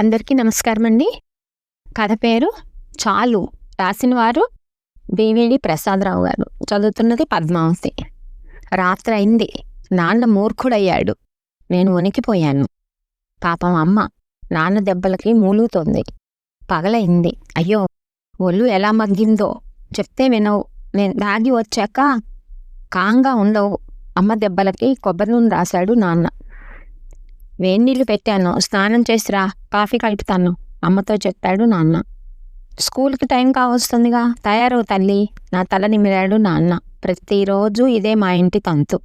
అందరికీ నమస్కారం అండి. కథ పేరు చాలు. రాసిన వారు బీవీడి ప్రసాదరావు గారు. చదువుతున్నది పద్మావతి. రాత్రి అయింది. నాన్న మూర్ఖుడయ్యాడు. నేను వణికిపోయాను. పాపం అమ్మ నాన్న దెబ్బలకి మూలుగుతోంది. పగలైంది. అయ్యో ఒళ్ళు ఎలా మగ్గిందో చెప్తే వినవు. నేను దాగి వచ్చాక కాంగా ఉండవు. అమ్మ దెబ్బలకి కొబ్బరి నూనె రాశాడు నాన్న. వేణీళ్ళు పెట్టాను. స్నానం చేసిరా కాఫీ కలుపుతాను. అమ్మతో చెప్పాడు నాన్న. స్కూల్కి టైం కావస్తుందిగా. తయారవు తల్లి. నా తల నిమిరాడు నాన్న. ప్రతిరోజు ఇదే మా ఇంటి తంతు.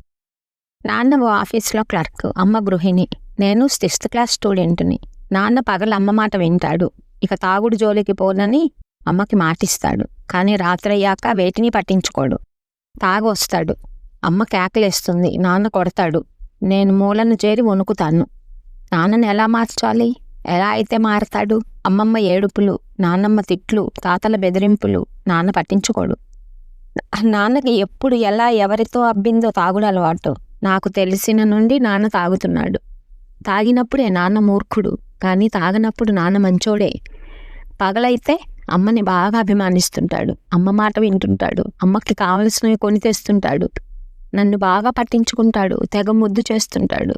నాన్న ఓ ఆఫీస్లో క్లర్క్ అమ్మ గృహిణి. నేను సిక్స్త్ క్లాస్ స్టూడెంట్ని. నాన్న పగల అమ్మ మాట వింటాడు. ఇక తాగుడు జోలికి పోనని అమ్మకి మాటిస్తాడు. కానీ రాత్రయ్యాక వేటిని పట్టించుకోడు. తాగొస్తాడు. అమ్మ కేకలేస్తుంది. నాన్న కొడతాడు. నేను మూలను చేరి వణుకుతాను. నాన్నని ఎలా మార్చాలి? ఎలా అయితే మారతాడు? అమ్మమ్మ ఏడుపులు నాన్నమ్మ తిట్లు తాతల బెదిరింపులు నాన్న పట్టించుకోడు. నాన్నకి ఎప్పుడు ఎలా ఎవరితో అబ్బిందో తాగుడు అలవాటు. నాకు తెలిసిన నుండి నాన్న తాగుతున్నాడు. తాగినప్పుడే నాన్న మూర్ఖుడు కానీ తాగనప్పుడు నాన్న మంచోడే. పగలైతే అమ్మని బాగా అభిమానిస్తుంటాడు. అమ్మ మాట వింటుంటాడు. అమ్మకి కావలసినవి కొని తెస్తుంటాడు. నన్ను బాగా పట్టించుకుంటాడు తెగ ముద్దు చేస్తుంటాడు.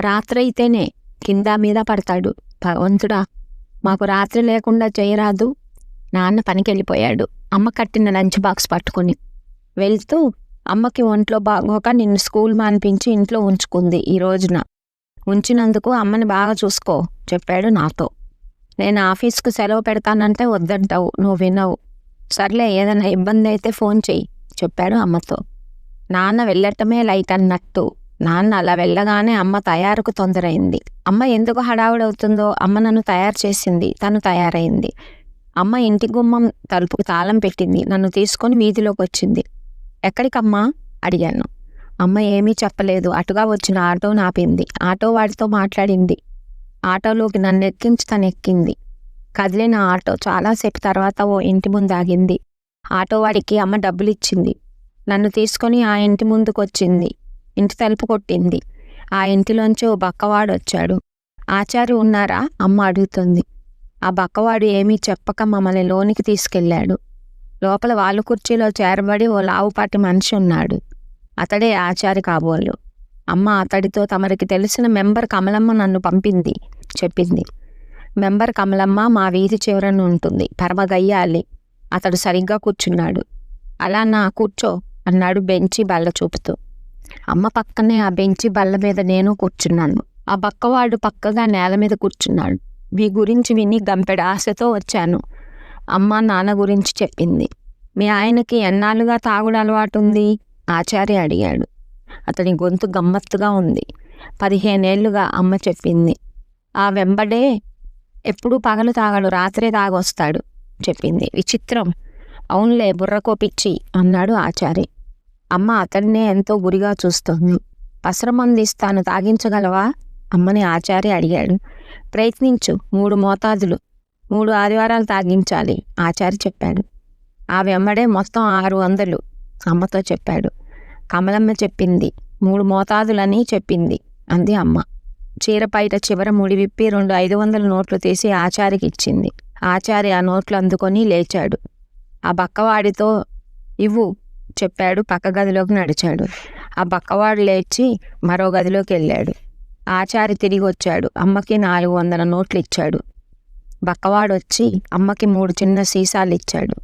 రాత్రి అయితేనే కింద మీద పడతాడు. భగవంతుడా మాకు రాత్రి లేకుండా చేయరాదు. నాన్న పనికి వెళ్ళిపోయాడు అమ్మ కట్టిన లంచ్ బాక్స్ పట్టుకుని వెళ్తూ అమ్మకి ఒంట్లో బాగోక నిన్ను స్కూల్ మానిపించి ఇంట్లో ఉంచుకుంది ఈ రోజున. ఉంచినందుకు అమ్మని బాగా చూసుకో చెప్పాడు నాతో. నేను ఆఫీస్కు సెలవు పెడతానంటే వద్దంటావు నువ్వు వినవు. సర్లే ఏదైనా ఇబ్బంది అయితే ఫోన్ చెయ్యి చెప్పాడు అమ్మతో. నాన్న వెళ్ళటమే లైట్ అన్నట్టు. నాన్న అలా వెళ్ళగానే అమ్మ తయారుకు తొందరైంది. అమ్మ ఎందుకు హడావుడవుతుందో అమ్మ నన్ను తయారు చేసింది. తను తయారైంది. అమ్మ ఇంటి గుమ్మం తలుపుకు తాళం పెట్టింది. నన్ను తీసుకొని వీధిలోకి వచ్చింది ఎక్కడికమ్మా? అడిగాను. అమ్మ ఏమీ చెప్పలేదు. అటుగా వచ్చిన ఆటో నాపింది. ఆటో వాడితో మాట్లాడింది. ఆటోలోకి నన్ను ఎక్కించి తను ఎక్కింది కదిలిన ఆటో చాలాసేపు తర్వాత ఓ ఇంటి ముందు ఆగింది ఆటోవాడికి అమ్మ డబ్బులు ఇచ్చింది నన్ను తీసుకొని ఆ ఇంటి ముందుకు వచ్చింది ఇంటి తలుపు కొట్టింది. ఆ ఇంటిలోంచి ఓ బక్కవాడు వచ్చాడు ఆచారి ఉన్నారా? అమ్మ అడుగుతుంది. ఆ బక్కవాడు ఏమీ చెప్పక మమ్మల్ని లోనికి తీసుకెళ్ళాడు. లోపల వాళ్ళ కుర్చీలో చేరబడి ఓ లావుపాటి మనిషి ఉన్నాడు. అతడే ఆచారి కాబోలు. అమ్మ అతడితో తమరికి తెలిసిన మెంబర్ కమలమ్మ నన్ను పంపింది చెప్పింది. మెంబర్ కమలమ్మ మా వీధి చివరన ఉంటుంది. పరమగయ్యాలి. అతడు సరిగ్గా కూర్చున్నాడు. అలా నా కూర్చో. అన్నాడు బెంచి బల్ల చూపుతూ. అమ్మ పక్కనే ఆ బెంచి బల్ల మీద నేను కూర్చున్నాను. ఆ బక్కవాడు పక్కగా నేల మీద కూర్చున్నాడు. మీ గురించి విని గంపెడ ఆశతో వచ్చాను. అమ్మ నాన్న గురించి చెప్పింది. మీ ఆయనకి ఎన్నాళ్ళుగా తాగుడు అలవాటు ఉంది? ఆచార్య అడిగాడు. అతని గొంతు గమ్మత్తుగా ఉంది. పదిహేనేళ్ళుగా అమ్మ చెప్పింది. ఆ వెంబడే ఎప్పుడూ పగలు తాగడు రాత్రే తాగొస్తాడు చెప్పింది. విచిత్రం. అవునులే బుర్రకో పిచ్చి అన్నాడు ఆచారి అమ్మ అతడినే ఎంతో గురిగా చూస్తోంది. పసరమందిస్తాను తాగించగలవా? అమ్మని ఆచారి అడిగాడు. ప్రయత్నించు మూడు మోతాదులు మూడు ఆదివారాలు తాగించాలి ఆచారి చెప్పాడు. ఆ వెంబడే మొత్తం ఆరు వందలు అమ్మతో చెప్పాడు. కమలమ్మ చెప్పింది మూడు మోతాదులని చెప్పింది అంది అమ్మ. చీరపైట చివర ముడి విప్పి రెండు ఐదు వందల నోట్లు తీసి ఆచారికి ఇచ్చింది. ఆచారి ఆ నోట్లు అందుకొని లేచాడు. ఆ బక్కవాడితో ఇవ్వు చెప్పాడు పక్క గదిలోకి నడిచాడు. ఆ బక్కవాడు లేచి మరో గదిలోకి వెళ్ళాడు. ఆచారి తిరిగి వచ్చాడు. అమ్మకి నాలుగు వందల నోట్లు ఇచ్చాడు. బక్కవాడు వచ్చి అమ్మకి మూడు చిన్న సీసాలు ఇచ్చాడు.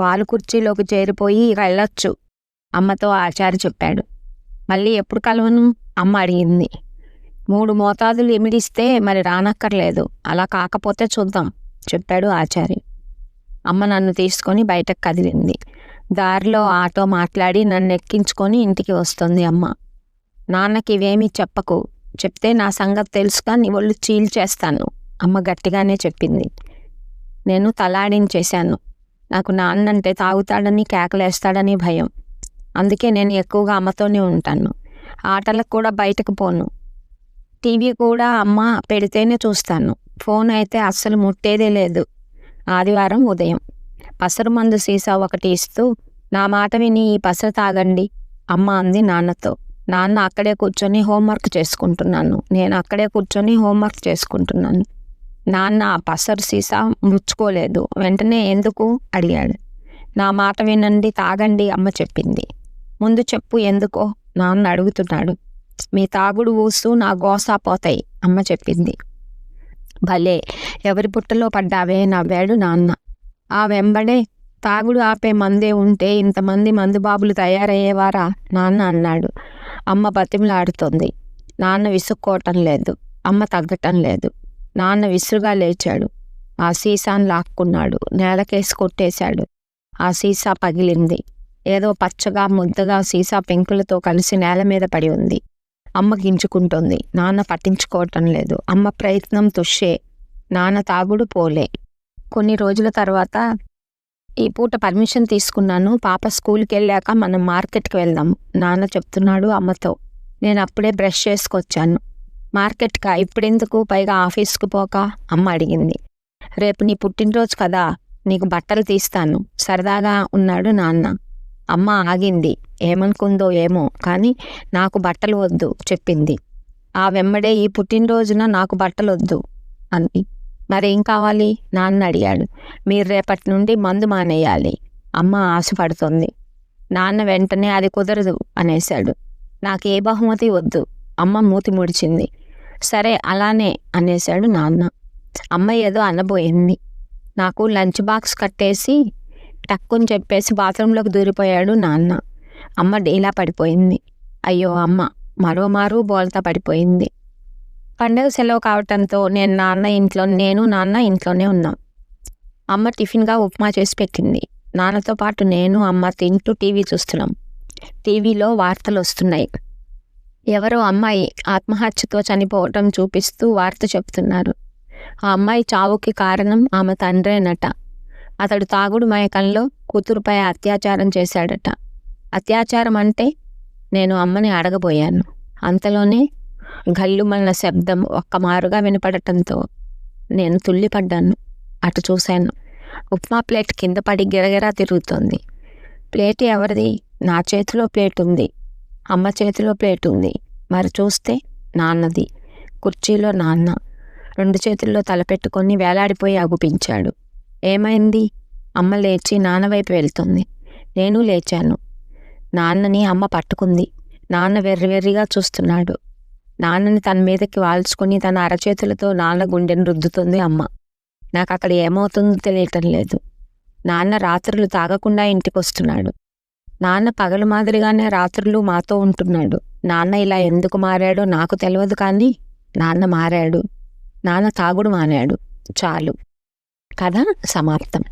వాలు కుర్చీలోకి చేరిపోయి వెళ్ళొచ్చు అమ్మతో ఆచారి చెప్పాడు. మళ్ళీ ఎప్పుడు కలవను? అమ్మ అడిగింది. మూడు మోతాదులు ఎమిడిస్తే మరి రానక్కర్లేదు. అలా కాకపోతే చూద్దాం చెప్పాడు ఆచారి. అమ్మ నన్ను తీసుకొని బయటకు కదిలింది. దారిలో ఆటో మాట్లాడి నన్ను ఎక్కించుకొని ఇంటికి వస్తుంది అమ్మ. నాన్నకి ఇవేమీ చెప్పకు. చెప్తే నా సంగతి తెలుసుగా నీ ఒళ్ళు చీల్చేస్తాను అమ్మ గట్టిగానే చెప్పింది. నేను తలాడించేశాను. నాకు నాన్నంటే తాగుతాడని కేకలేస్తాడని భయం. అందుకే నేను ఎక్కువగా అమ్మతోనే ఉంటాను. ఆటలకు కూడా బయటకు పోను. టీవీ కూడా అమ్మ పెడితేనే చూస్తాను. ఫోన్ అయితే అస్సలు ముట్టేదే లేదు. ఆదివారం ఉదయం. పసరు మందు సీసా ఒకటి ఇస్తూ నా మాట విని ఈ పసరు తాగండి అమ్మ అంది నాన్నతో. నాన్న అక్కడే కూర్చొని హోంవర్క్ చేసుకుంటున్నాను. నేను అక్కడే కూర్చొని హోంవర్క్ చేసుకుంటున్నాను. నాన్న ఆ పసరు సీసా ముచ్చుకోలేదు వెంటనే ఎందుకు అడిగాడు. నా మాట వినండి తాగండి అమ్మ చెప్పింది. ముందు చెప్పు ఎందుకో నాన్న అడుగుతున్నాడు. మీ తాగుడు ఊస్తూ నా గోసా పోతాయి అమ్మ చెప్పింది. భలే! ఎవరి బుట్టలో పడ్డావే నవ్వాడు నాన్న. ఆ వెంబడే తాగుడు ఆపే మందే ఉంటే ఇంతమంది మందుబాబులు తయారయ్యేవారా? నాన్న అన్నాడు. అమ్మ బతిమలాడుతోంది. నాన్న విసుక్కోవటం లేదు. అమ్మ తగ్గటం లేదు. నాన్న విసురుగా లేచాడు. ఆ సీసాను లాక్కున్నాడు. నేలకేసి కొట్టేశాడు. ఆ సీసా పగిలింది. ఏదో పచ్చగా ముద్దగా సీసా పెంకులతో కలిసి నేల మీద పడి ఉంది. అమ్మ గించుకుంటుంది నాన్న పట్టించుకోవటం లేదు. అమ్మ ప్రయత్నం తుషే నాన్న తాగుడు పోలే. కొన్ని రోజుల తర్వాత ఈ పూట పర్మిషన్ తీసుకున్నాను. పాప స్కూల్కి వెళ్ళాక మనం మార్కెట్కి వెళ్దాం. నాన్న చెప్తున్నాడు అమ్మతో. నేను అప్పుడే బ్రష్ చేసుకొచ్చాను. మార్కెట్కా? ఇప్పుడెందుకు? పైగా ఆఫీస్కి పోక? అమ్మ అడిగింది. రేపు నీ పుట్టినరోజు కదా? నీకు బట్టలు తీస్తాను. సరదాగా ఉన్నాడు నాన్న. అమ్మ ఆగింది. ఏమనుకుందో ఏమో కానీ నాకు బట్టలు వద్దు చెప్పింది. ఆ వెంబడే ఈ పుట్టినరోజున నాకు బట్టలు వద్దు అంది. మరేం కావాలి? నాన్న అడిగాడు. మీరు రేపటి నుండి మందు మానేయాలి. అమ్మ ఆశపడుతోంది. నాన్న వెంటనే అది కుదరదు అనేశాడు. నాకు ఏ బహుమతి వద్దు. అమ్మ మూతి ముడిచింది. సరే అలానే అనేశాడు నాన్న. అమ్మ ఏదో అనబోయింది. నాకు లంచ్ బాక్స్ కట్టేసి టక్కుని చెప్పేసి బాత్రూంలోకి దూరిపోయాడు నాన్న. అమ్మ డీలా పడిపోయింది. అయ్యో అమ్మ మరో మారు బోల్తా పడిపోయింది. పండగ సెలవు కావటంతో నేను నాన్న ఇంట్లో నేను నాన్న ఇంట్లోనే ఉన్నాం. అమ్మ టిఫిన్గా ఉప్మా చేసి పెట్టింది. నాన్నతో పాటు నేను అమ్మ తింటూ టీవీ చూస్తున్నాం. టీవీలో వార్తలు వస్తున్నాయి. ఎవరో అమ్మాయి ఆత్మహత్యతో చనిపోవటం చూపిస్తూ వార్త చెప్తున్నారు. ఆ అమ్మాయి చావుకి కారణం ఆమె తండ్రేనట. అతడు తాగుడు మయకంలో కూతురుపై అత్యాచారం చేశాడట. అత్యాచారం అంటే నేను అమ్మని అడగబోయాను. అంతలోనే గల్లుమన్న శబ్దం ఒక్కమారుగా వినపడటంతో నేను తుల్లిపడ్డాను. అటు చూశాను. ఉప్మా ప్లేట్ కింద పడి గిరగిరా తిరుగుతోంది. ప్లేట్ ఎవరిది? నా చేతిలో ప్లేట్ ఉంది. అమ్మ చేతిలో ప్లేట్ ఉంది. మరి చూస్తే నాన్నది. కుర్చీలో నాన్న. రెండు చేతుల్లో తలపెట్టుకొని వేలాడిపోయి అగుపించాడు. ఏమైంది? అమ్మ లేచి నాన్న వైపు వెళ్తుంది. నేను లేచాను. నాన్నని అమ్మ పట్టుకుంది. నాన్న వెర్రివెర్రిగా చూస్తున్నాడు. నాన్నని తన మీదకి వాల్చుకుని తన అరచేతులతో నాన్న గుండెను రుద్దుతుంది అమ్మ. నాకు అక్కడ ఏమవుతుందో తెలియటం లేదు. నాన్న రాత్రులు తాగకుండా ఇంటికి వస్తున్నాడు నాన్న పగలు మాదిరిగానే రాత్రులు మాతో ఉంటున్నాడు. నాన్న ఇలా ఎందుకు మారాడో నాకు తెలియదు కానీ నాన్న మారాడు. నాన్న తాగుడు మానాడు. చాలు. కథ సమాప్తం.